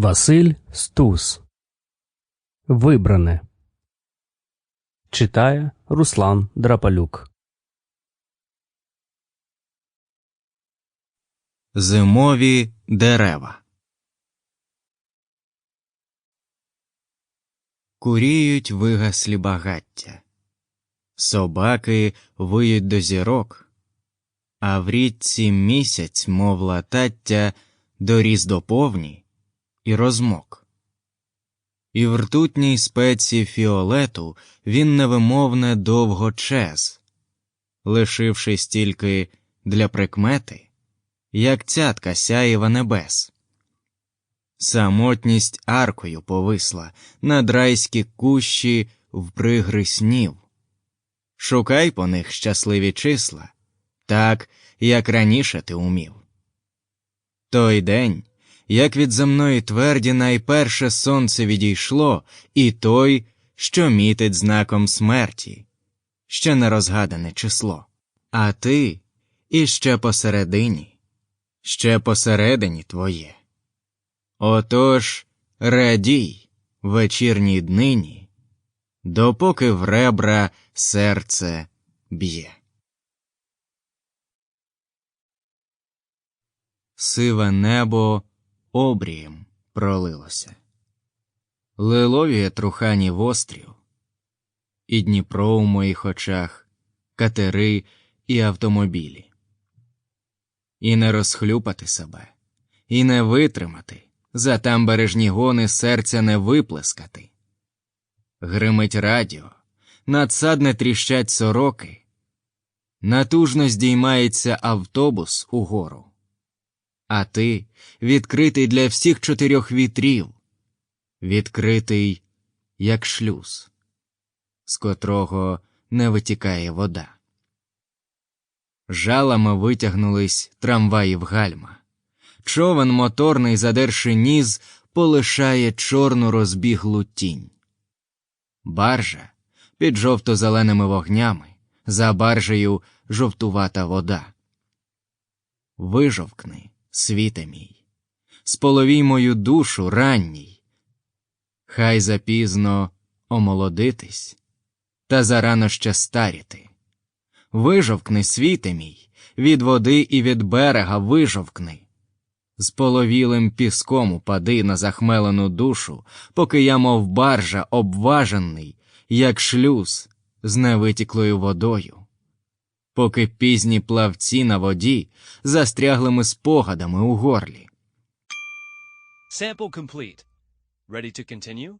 Василь Стус Вибране Читає Руслан Драпалюк Зимові дерева. Куріють вигаслі багаття. Собаки виють до зірок, а в річці місяць, мов латаття, доріс до повні і розмок. І в ртутній спеці фіолету він невимовне довго чез, лишившись тільки для прикмети як цятка сяєва небес. Самотність аркою повисла над райські кущі в пригри снів. Шукай по них щасливі числа, так, як раніше ти умів. Той день, як від земної тверді найперше сонце відійшло, і той, що мітить знаком смерті, ще не розгадане число, а ти іще посередині ще посередині твоє. Отож радій вечірній днині, допоки в ребра серце б'є. Сиве небо обрієм пролилося, лиловіє трухані вострів, і Дніпро у моїх очах, катери і автомобілі. І не розхлюпати себе, і не витримати, за там бережні гони серця не виплескати. Гримить радіо, надсадне тріщать сороки, натужно здіймається автобус угору, а ти відкритий для всіх чотирьох вітрів, відкритий, як шлюз, з котрого не витікає вода. Жалами витягнулись трамваї в гальма. Човен моторний, задерши ніс, полишає чорну розбіглу тінь. Баржа під жовто-зеленими вогнями, за баржею жовтувата вода. Вижовкни, світе мій, споловій мою душу ранній. Хай запізно омолодитись, та зарано ще старіти. Вижовкни, світе мій, від води і від берега вижовкни. З половілим піском упади на захмелену душу, поки я, мов баржа, обважений, як шлюз з невитіклою водою, поки пізні плавці на воді застряглими спогадами у горлі. Sample complete. Ready to continue?